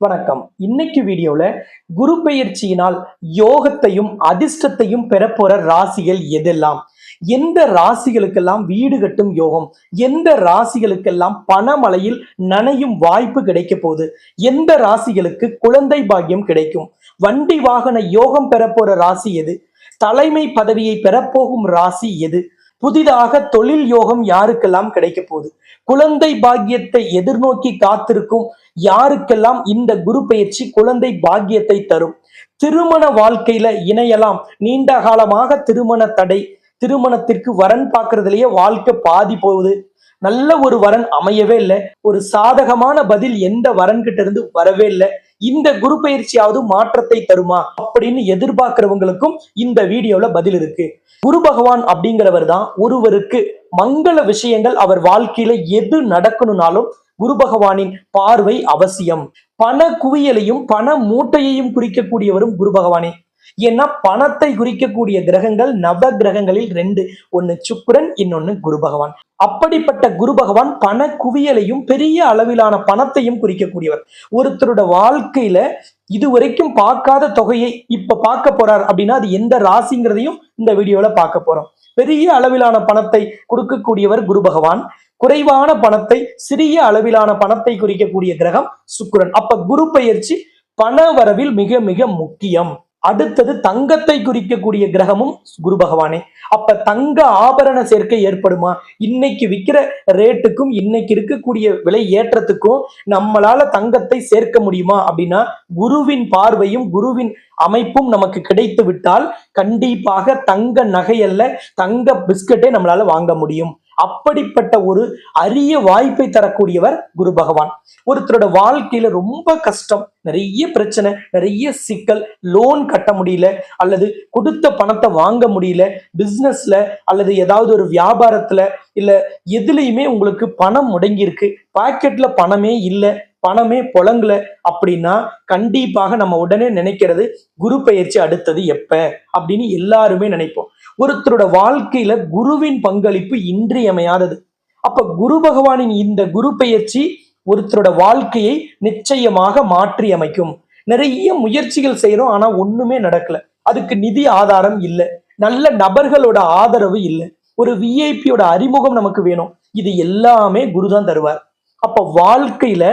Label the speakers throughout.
Speaker 1: வணக்கம். இன்னைக்கு வீடியோல குரு பெயர்ச்சியினால் யோகத்தையும் அதிர்ஷ்டத்தையும் பெறப்போற ராசிகள் எதெல்லாம்? எந்த ராசிகளுக்கெல்லாம் வீடு கட்டும் யோகம்? எந்த ராசிகளுக்கெல்லாம் பணமழையில் நனையும் வாய்ப்பு கிடைக்க போகுது? எந்த ராசிகளுக்கு குழந்தை பாக்கியம் கிடைக்கும்? வண்டி வாகன யோகம் பெறப்போற ராசி எது? தலைமை பதவியை பெறப்போகும் ராசி எது? புதிதாக தொழில் யோகம் யாருக்கெல்லாம் கிடைக்க போகுது? குழந்தை பாக்கியத்தை எதிர்நோக்கி காத்திருக்கும் யாருக்கெல்லாம் இந்த குரு பயிற்சி குழந்தை பாக்கியத்தை தரும்? திருமண வாழ்க்கையில இணையலாம். நீண்ட காலமாக திருமண தடை திருமணத்திற்கு வரன் பார்க்கறதுலயே வாழ்க்கை பாதி போகுது. நல்ல ஒரு வரன் அமையவே இல்லை. ஒரு சாதகமான பதில் எந்த வரன் கிட்ட இருந்து வரவே இல்லை. இந்த குரு பயிற்சியாவது மாற்றத்தை தருமா அப்படின்னு எதிர்பார்க்கிறவங்களுக்கும் இந்த வீடியோல பதில் இருக்கு. குரு பகவான் அப்படிங்கிறவர் தான் ஒருவருக்கு மங்கள விஷயங்கள் அவர் வாழ்க்கையில எது நடக்கணும்னாலும் குரு பகவானின் பார்வை அவசியம். பண குவியலையும் பண மூட்டையையும் குறிக்கக்கூடியவரும் குரு பகவானே. ஏன்னா பணத்தை குறிக்கக்கூடிய கிரகங்கள் நவ கிரகங்களில் ரெண்டு. ஒன்னு சுக்கிரன் இன்னொன்னு குரு பகவான். அப்படிப்பட்ட குரு பகவான் பண குவியலையும் பெரிய அளவிலான பணத்தையும் குறிக்கக்கூடியவர். ஒருத்தரோட வாழ்க்கையில இதுவரைக்கும் பார்க்காத தொகையை இப்ப பார்க்க போறார் அப்படின்னா அது எந்த ராசிங்கிறதையும் இந்த வீடியோல பார்க்க போறோம். பெரிய அளவிலான பணத்தை கொடுக்கக்கூடியவர் குரு பகவான். குறைவான பணத்தை சிறிய அளவிலான பணத்தை குறிக்கக்கூடிய கிரகம் சுக்கிரன். அப்ப குரு பயிற்சி பண வரவில் மிக மிக முக்கியம். அடுத்தது தங்கத்தை குறிக்கக்கூடிய கிரகமும் குரு பகவானே. அப்ப தங்க ஆபரண சேர்க்கை ஏற்படுமா? இன்னைக்கு விற்கிற ரேட்டுக்கும் இன்னைக்கு இருக்கக்கூடிய விலை ஏற்றத்துக்கும் நம்மளால தங்கத்தை சேர்க்க முடியுமா? அப்படின்னா குருவின் பார்வையும் குருவின் அமைப்பும் நமக்கு கிடைத்து விட்டால் கண்டிப்பாக தங்க நகையல்ல தங்க பிஸ்கட்டே நம்மளால வாங்க முடியும். அப்படிப்பட்ட ஒரு அரிய வாய்ப்பை தரக்கூடியவர் குரு பகவான். ஒருத்தரோட வாழ்க்கையில ரொம்ப கஷ்டம் நிறைய பிரச்சனை நிறைய சிக்கல் லோன் கட்ட முடியல அல்லது கொடுத்த பணத்தை வாங்க முடியல பிஸ்னஸ்ல அல்லது ஏதாவது ஒரு வியாபாரத்துல இல்ல எதுலையுமே உங்களுக்கு பணம் முடங்கியிருக்கு பாக்கெட்ல பணமே இல்லை பணமே புழங்கல அப்படின்னா கண்டிப்பாக நம்ம உடனே நினைக்கிறது குரு பயிற்சி அடுத்தது எப்ப அப்படின்னு எல்லாருமே நினைப்போம். ஒருத்தரோட வாழ்க்கையில குருவின் பங்களிப்பு இன்றியமையாதது. அப்ப குரு பகவானின் இந்த குரு பெயர்ச்சி ஒருத்தரோட வாழ்க்கையை நிச்சயமாக மாற்றி அமைக்கும் நிறைய முயற்சிகள் செய்யறோம் ஆனா ஒண்ணுமே நடக்கல. அதுக்கு நிதி ஆதாரம் இல்லை. நல்ல நபர்களோட ஆதரவு இல்லை. ஒரு விஐபியோட அறிமுகம் நமக்கு வேணும். இது எல்லாமே குருதான் தருவார். அப்ப வாழ்க்கையில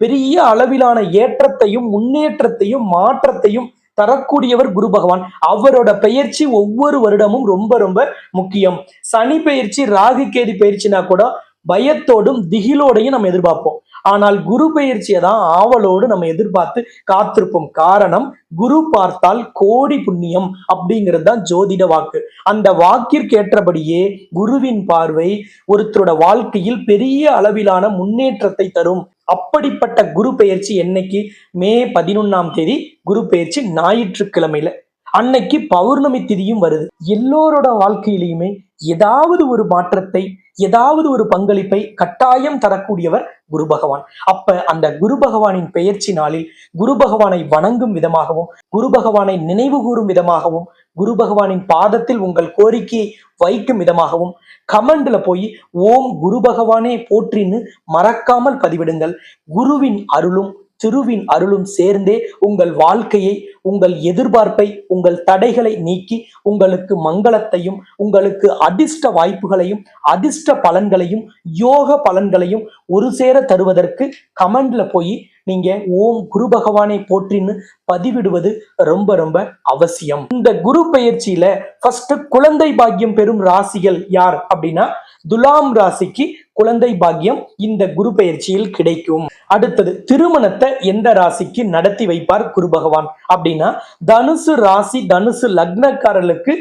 Speaker 1: பெரிய அளவிலான ஏற்றத்தையும் முன்னேற்றத்தையும் மாற்றத்தையும் தரக்கூடியவர் குரு பகவான். அவரோட பெயர்ச்சி ஒவ்வொரு வருடமும் ரொம்ப ரொம்ப முக்கியம். சனி பயிற்சி ராகு கேதி பயிற்சினா கூட பயத்தோடும் திகிலோடையும் நம்ம எதிர்பார்ப்போம். ஆனால் குரு பயிற்சியை தான் ஆவலோடு நம்ம எதிர்பார்த்து காத்திருப்போம். காரணம் குரு பார்த்தால் கோடி புண்ணியம் அப்படிங்கிறது தான் ஜோதிட வாக்கு. அந்த வாக்கிற்கு ஏற்றபடியே குருவின் பார்வை ஒருத்தரோட வாழ்க்கையில் பெரிய அளவிலான முன்னேற்றத்தை தரும். அப்படிப்பட்ட குரு பெயர்ச்சி என்னைக்கு? மே பதினொன்னாம் தேதி குரு பெயர்ச்சி ஞாயிற்றுக்கிழமையில. அன்னைக்கு பௌர்ணமி திதியும் வருது. எல்லோரோட வாழ்க்கையிலையுமே ஏதாவது ஒரு மாற்றத்தை ஏதாவது ஒரு பங்களிப்பை கட்டாயம் தரக்கூடியவர் குரு பகவான். அப்ப அந்த குரு பகவானின் பெயர்ச்சி நாளில் குரு பகவானை வணங்கும் விதமாகவும் குரு பகவானை நினைவு கூறும் விதமாகவும் குரு பகவானின் பாதத்தில் உங்கள் கோரிக்கையை வைக்கும் விதமாகவும் கமெண்ட்ல போய் ஓம் குரு பகவானே போற்றின்னு மறக்காமல் பதிவிடுங்கள். குருவின் அருளும் திருவின் அருளும் சேர்ந்தே உங்கள் வாழ்க்கையை உங்கள் எதிர்பார்ப்பை உங்கள் தடைகளை நீக்கி உங்களுக்கு மங்களத்தையும் உங்களுக்கு அதிர்ஷ்ட வாய்ப்புகளையும் அதிர்ஷ்ட பலன்களையும் யோக பலன்களையும் ஒரு சேர தருவதற்கு கமெண்ட்ல போய் நீங்க ஓம் குரு பகவானை போற்றின்னு பதிவிடுவது ரொம்ப ரொம்ப அவசியம். இந்த குரு பயிற்சியில ஃபர்ஸ்ட் குழந்தை பாக்கியம் பெறும் ராசிகள் யார் அப்படின்னா துலாம் ராசிக்கு குழந்தை பாக்கியம் இந்த குரு பயிற்சியில் கிடைக்கும். அடுத்தது திருமணத்தை எந்த ராசிக்கு நடத்தி வைப்பார் குரு பகவான்? அப்படின்னா தனுசு ராசி தனுசு லக்னக்காரர்களுக்கு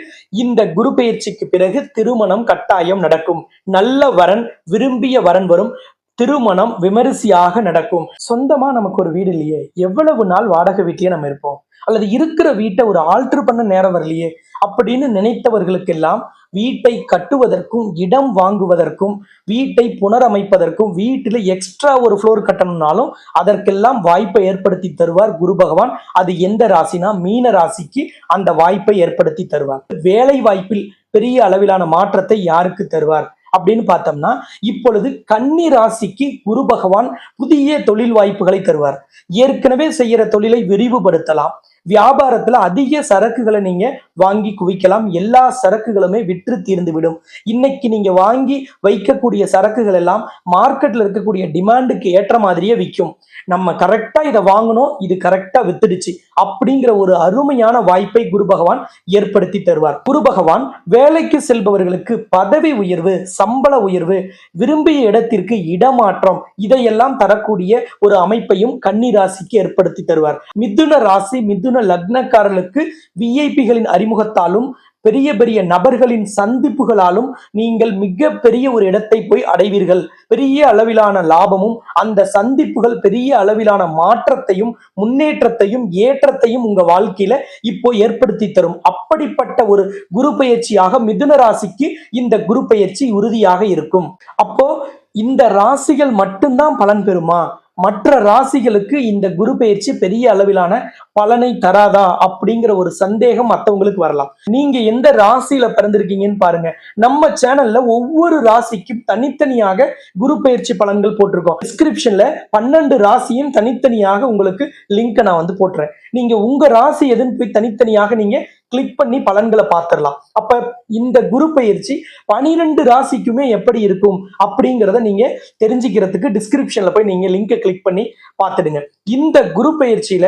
Speaker 1: இந்த குரு பெயர்ச்சிக்கு பிறகு திருமணம் கட்டாயம் நடக்கும். நல்ல வரன் விரும்பிய வரன் வரும். திருமணம் விமரிசையாக நடக்கும். சொந்தமா நமக்கு ஒரு வீடு இல்லையே. எவ்வளவு நாள் வாடகை வீட்டிலேயே நம்ம இருப்போம். அல்லது இருக்கிற வீட்டை ஒரு ஆல்ட்ரு பண்ண நேரம் வரலையே. அப்படின்னு நினைத்தவர்களுக்கெல்லாம் வீட்டை கட்டுவதற்கும் இடம் வாங்குவதற்கும் வீட்டை புனரமைப்பதற்கும் வீட்டில் எக்ஸ்ட்ரா ஒரு ஃப்ளோர் கட்டணும்னாலும் அதற்கெல்லாம் வாய்ப்பை ஏற்படுத்தி தருவார் குரு பகவான். அது எந்த ராசினா மீன ராசிக்கு அந்த வாய்ப்பை ஏற்படுத்தி தருவார். வேலை வாய்ப்பில் பெரிய அளவிலான மாற்றத்தை யாருக்கு தருவார்? அப்படின்னு பார்த்தோம்னா இப்பொழுது கன்னி ராசிக்கு குரு பகவான் புதிய தொழில் வாய்ப்புகளை தருவார். ஏற்கனவே செய்யற தொழிலை விரிவுபடுத்தலாம். வியாபாரத்துல அதிக சரக்குகளை நீங்க வாங்கி குவிக்கலாம். எல்லா சரக்குகளுமே விற்று தீர்ந்து விடும். இன்னைக்கு நீங்க வாங்கி வைக்கக்கூடிய சரக்குகள் எல்லாம் மார்க்கெட்ல இருக்கக்கூடிய டிமாண்டுக்கு ஏற்ற மாதிரியே விற்கும். நம்ம கரெக்டா இதை வாங்கணும் இது கரெக்டா வித்துடுச்சு அப்படிங்கிற ஒரு அருமையான வாய்ப்பை குரு பகவான் ஏற்படுத்தி தருவார். குரு பகவான் வேலைக்கு செல்பவர்களுக்கு பதவி உயர்வு சம்பள உயர்வு விரும்பிய இடத்திற்கு இடமாற்றம் இதையெல்லாம் தரக்கூடிய ஒரு அமைப்பையும் கன்னி ராசிக்கு ஏற்படுத்தி தருவார். மிதுன ராசி மிது மிதுன லக்னக்காரர்களுக்கு விஐபிகளின் அறிமுகத்தாலும் பெரிய பெரிய நபர்களின் சந்திப்புகளாலும் நீங்கள் மிக பெரிய ஒரு இடத்தை போய் அடைவீர்கள். பெரிய அளவிலான லாபமும் அந்த சந்திப்புகள் பெரிய அளவிலான மாற்றத்தையும் முன்னேற்றத்தையும் ஏற்றத்தையும் உங்க வாழ்க்கையில இப்போ ஏற்படுத்தி தரும். அப்படிப்பட்ட ஒரு குரு பயிற்சியாக மிதுன ராசிக்கு இந்த குரு பயிற்சி உறுதியாக இருக்கும். அப்போ இந்த ராசிகள் மட்டும்தான் பலன் பெறுமா? மற்ற ராசிகளுக்கு இந்த குரு பயிற்சி பெரிய அளவிலான பலனை தராதா அப்படிங்கிற ஒரு சந்தேகம் மத்தவங்களுக்கு வரலாம். நீங்க எந்த ராசியில பிறந்திருக்கீங்கன்னு பாருங்க. நம்ம சேனல்ல ஒவ்வொரு ராசிக்கும் தனித்தனியாக குரு பயிற்சி பலன்கள் போட்டிருக்கோம். டிஸ்கிரிப்ஷன்ல பன்னெண்டு ராசியும் தனித்தனியாக உங்களுக்கு லிங்க் நான் வந்து போட்டுறேன். நீங்க உங்க ராசி எதுன்னு போய் தனித்தனியாக நீங்க கிளிக் பண்ணி பலன்களை பார்த்துடலாம். அப்ப இந்த குரு பயிற்சி பனிரெண்டு ராசிக்குமே எப்படி இருக்கும் அப்படிங்கிறத நீங்க தெரிஞ்சுக்கிறதுக்கு டிஸ்கிரிப்ஷன்ல போய் நீங்க லிங்கை கிளிக் பண்ணி பார்த்துடுங்க. இந்த குரு பயிற்சியில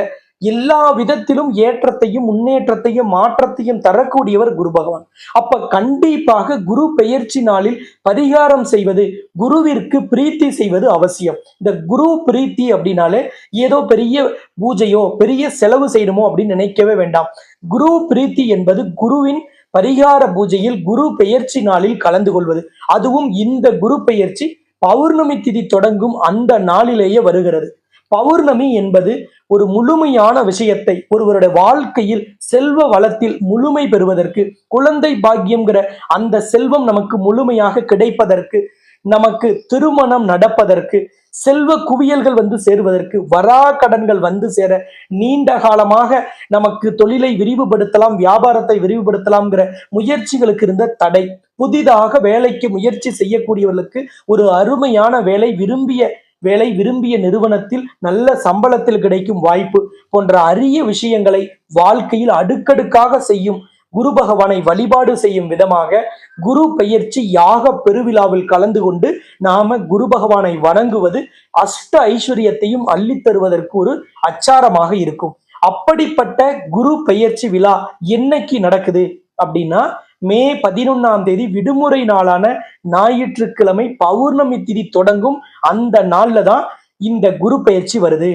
Speaker 1: எல்லா விதத்திலும் ஏற்றத்தையும் முன்னேற்றத்தையும் மாற்றத்தையும் தரக்கூடியவர் குரு பகவான். அப்ப கண்டிப்பாக குரு பெயர்ச்சி நாளில் பரிகாரம் செய்வது குருவிற்கு பிரீத்தி செய்வது அவசியம். இந்த குரு பிரீத்தி அப்படின்னாலே ஏதோ பெரிய பூஜையோ பெரிய செலவு செய்யணுமோ அப்படின்னு நினைக்கவே வேண்டாம். குரு பிரீத்தி என்பது குருவின் பரிகார பூஜையில் குரு பெயர்ச்சி நாளில் கலந்து கொள்வது. அதுவும் இந்த குரு பெயர்ச்சி பௌர்ணமி திதி தொடங்கும் அந்த நாளிலேயே வருகிறது. பௌர்ணமி என்பது ஒரு முழுமையான விஷயத்தை ஒருவருடைய வாழ்க்கையில் செல்வ வளத்தில் முழுமை பெறுவதற்கு குழந்தை பாக்கியம்ங்கிற அந்த செல்வம் நமக்கு முழுமையாக கிடைப்பதற்கு நமக்கு திருமணம் நடப்பதற்கு செல்வ குவியல்கள் வந்து சேருவதற்கு வரா கடன்கள் வந்து சேர நீண்ட காலமாக நமக்கு தொழிலை விரிவுபடுத்தலாம் வியாபாரத்தை விரிவுபடுத்தலாம்ங்கிற முயற்சிகளுக்கு இருந்த தடை. புதிதாக வேலைக்கு முயற்சி செய்யக்கூடியவர்களுக்கு ஒரு அருமையான வேலை விரும்பிய வேலை விரும்பிய நிறுவனத்தில் நல்ல சம்பளத்தில் கிடைக்கும் வாய்ப்பு போன்ற அரிய விஷயங்களை வாழ்க்கையில் அடுக்கடுக்காக செய்யும் குரு பகவானை வழிபாடு செய்யும் விதமாக குரு பெயர்ச்சி யாக பெருவிழாவில் கலந்து கொண்டு நாம குரு பகவானை வணங்குவது அஷ்ட ஐஸ்வர்யத்தையும் அள்ளித் தருவதற்கு ஒரு அச்சாரமாக இருக்கும். அப்படிப்பட்ட குரு பெயர்ச்சி விழா என்னைக்கு நடக்குது அப்படின்னா மே பதினொன்னாம் தேதி விடுமுறை நாளான ஞாயிற்றுக்கிழமை பௌர்ணமி திதி தொடங்கும் அந்த நாள்ல தான் இந்த குரு பெயர்ச்சி வருது.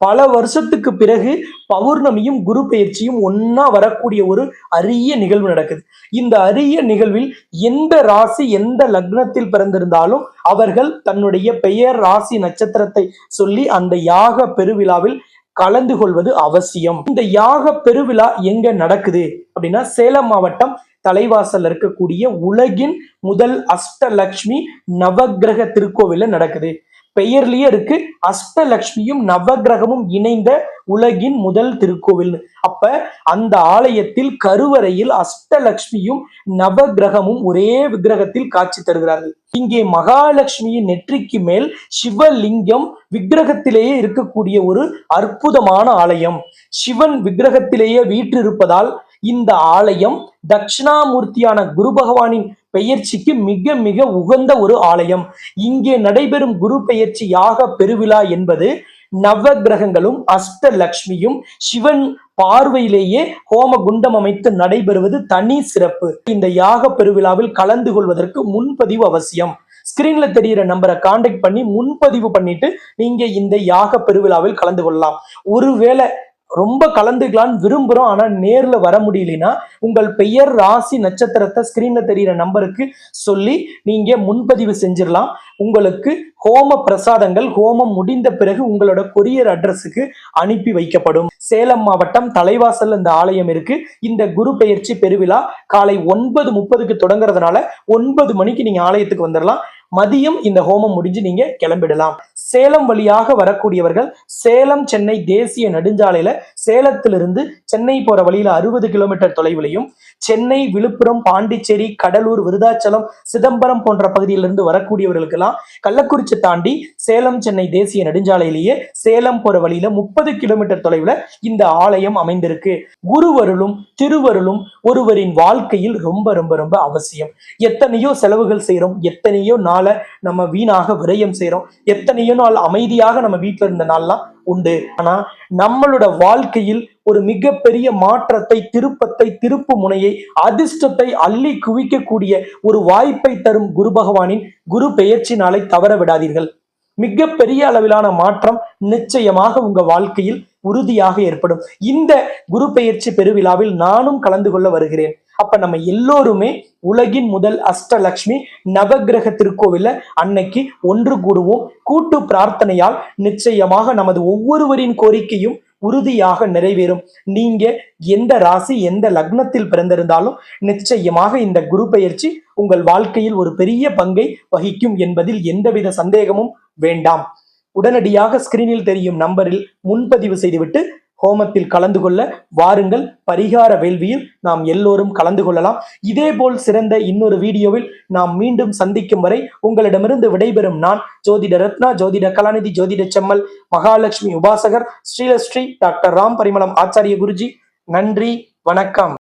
Speaker 1: பல வருஷத்துக்கு பிறகு பௌர்ணமியும் குரு பயிற்சியும் ஒன்னா வரக்கூடிய ஒரு அரிய நிகழ்வு நடக்குது. இந்த அரிய நிகழ்வில் எந்த ராசி எந்த லக்னத்தில் பிறந்திருந்தாலும் அவர்கள் தன்னுடைய பெயர் ராசி நட்சத்திரத்தை சொல்லி அந்த யாக பெருவிழாவில் கலந்து கொள்வது அவசியம். இந்த யாக பெருவிழா எங்க நடக்குது அப்படின்னா சேலம் மாவட்டம் தலைவாசல் இருக்கக்கூடிய உலகின் முதல் அஷ்டலக்ஷ்மி நவக்கிரக திருக்கோவில்ல நடக்குது. பெயர்லயே இருக்கு அஷ்டலக்ஷ்மியும் நவக்கிரகமும் இணைந்த உலகின் முதல் திருக்கோவில் அப்ப அந்த ஆலயத்தில் கருவறையில் அஷ்டலக்ஷ்மியும் நவகிரகமும் ஒரே விக்கிரகத்தில் காட்சி தருகிறார்கள். இங்கே மகாலட்சுமியின் நெற்றிக்கு மேல் சிவலிங்கம் விக்கிரகத்திலேயே இருக்கக்கூடிய ஒரு அற்புதமான ஆலயம். சிவன் விக்கிரகத்திலேயே வீற்றிருப்பதால் இந்த ஆலயம் தட்சிணாமூர்த்தியான குரு பகவானின் பெயர்ச்சிக்கு மிக மிக உகந்த ஒரு ஆலயம். இங்கே நடைபெறும் குரு பெயர்ச்சி யாக பெருவிழா என்பது நவ கிரகங்களும் அஷ்டலக்ஷ்மியும் சிவன் பார்வையிலேயே ஹோம குண்டம் அமைத்து நடைபெறுவது தனி சிறப்பு. இந்த யாக பெருவிழாவில் கலந்து கொள்வதற்கு முன்பதிவு அவசியம். ஸ்கிரீன்ல தெரியிற நம்பரை காண்டாக்ட் பண்ணி முன்பதிவு பண்ணிட்டு நீங்க இந்த யாக பெருவிழாவில் கலந்து கொள்ளலாம். ஒருவேளை ரொம்ப கலந்துக்கலான்னு விரும்புகிறோம் ஆனால் நேரில் வர முடியலனா உங்கள் பெயர் ராசி நட்சத்திரத்தை ஸ்க்ரீனில் தெரியிற நம்பருக்கு சொல்லி நீங்கள் முன்பதிவு செஞ்சிடலாம். உங்களுக்கு ஹோம பிரசாதங்கள் ஹோமம் முடிந்த பிறகு உங்களோட கொரியர் அட்ரஸுக்கு அனுப்பி வைக்கப்படும். சேலம் மாவட்டம் தலைவாசல் இந்த ஆலயம் இருக்கு. இந்த குரு பெயர்ச்சி பெருவிழா காலை ஒன்பது முப்பதுக்கு தொடங்குறதுனால ஒன்பது மணிக்கு நீங்கள் ஆலயத்துக்கு வந்துடலாம். மதியம் இந்த ஹோமம் முடிஞ்சு நீங்க கிளம்பிடலாம். சேலம் வழியாக வரக்கூடியவர்கள் சேலம் சென்னை தேசிய நெடுஞ்சாலையில சேலத்திலிருந்து சென்னை போற வழியில அறுபது கிலோமீட்டர் தொலைவிலையும் சென்னை விழுப்புரம் பாண்டிச்சேரி கடலூர் விருதாச்சலம் சிதம்பரம் போன்ற பகுதியிலிருந்து வரக்கூடியவர்களுக்கெல்லாம் கள்ளக்குறிச்சி தாண்டி சேலம் சென்னை தேசிய நெடுஞ்சாலையிலேயே சேலம் போற வழியில முப்பது கிலோமீட்டர் தொலைவுல இந்த ஆலயம் அமைந்திருக்கு. குருவருளும் திருவருளும் ஒருவரின் வாழ்க்கையில் ரொம்ப ரொம்ப ரொம்ப அவசியம். எத்தனையோ செலவுகள் செய்யறோம் எத்தனையோ நாளை நம்ம வீணாக விரயம் செய்கிறோம் எத்தனையோ நாள் அமைதியாக நம்ம வீட்டில் இருந்த நாள்லாம் உண்டு. ஆனா நம்மளோட வாழ்க்கையில் ஒரு மிகப்பெரிய மாற்றத்தை திருப்பத்தை திருப்பு முனையை அதிர்ஷ்டத்தை அள்ளி குவிக்கக்கூடிய ஒரு வாய்ப்பை தரும் குரு பகவானின் குரு பெயர்ச்சி நாளை தவற விடாதீர்கள். மிகப்பெரிய அளவிலான மாற்றம் நிச்சயமாக உங்க வாழ்க்கையில் உறுதியாக ஏற்படும். இந்த குரு பெயர்ச்சி பெருவிழாவில் நானும் கலந்து கொள்ள வருகிறேன். அப்ப நம்ம எல்லோருமே உலகின் முதல் அஷ்டலக்ஷ்மி நவக்கிரக திருக்கோவில அன்னைக்கு ஒன்று கூடுவோம். கூட்டு பிரார்த்தனையால் நிச்சயமாக நமது ஒவ்வொருவரின் கோரிக்கையும் உறுதியாக நிறைவேறும். நீங்க எந்த ராசி எந்த லக்னத்தில் பிறந்திருந்தாலும் நிச்சயமாக இந்த குரு பயிற்சி உங்கள் வாழ்க்கையில் ஒரு பெரிய பங்கை வகிக்கும் என்பதில் எந்தவித சந்தேகமும் வேண்டாம். உடனடியாக ஸ்கிரீனில் தெரியும் நம்பரில் முன்பதிவு செய்துவிட்டு ஹோமத்தில் கலந்து கொள்ள வாருங்கள். பரிகார வேள்வியில் நாம் எல்லோரும் கலந்து கொள்ளலாம். இதேபோல் சிறந்த இன்னொரு வீடியோவில் நாம் மீண்டும் சந்திக்கும் வரை உங்களிடமிருந்து விடைபெறும் நான் ஜோதிட ரத்னா ஜோதிட கலாநிதி ஜோதிட செம்மல் மகாலட்சுமி உபாசகர் ஸ்ரீலஸ்ரீ டாக்டர் ராம் பரிமளம் ஆச்சாரிய குருஜி. நன்றி வணக்கம்.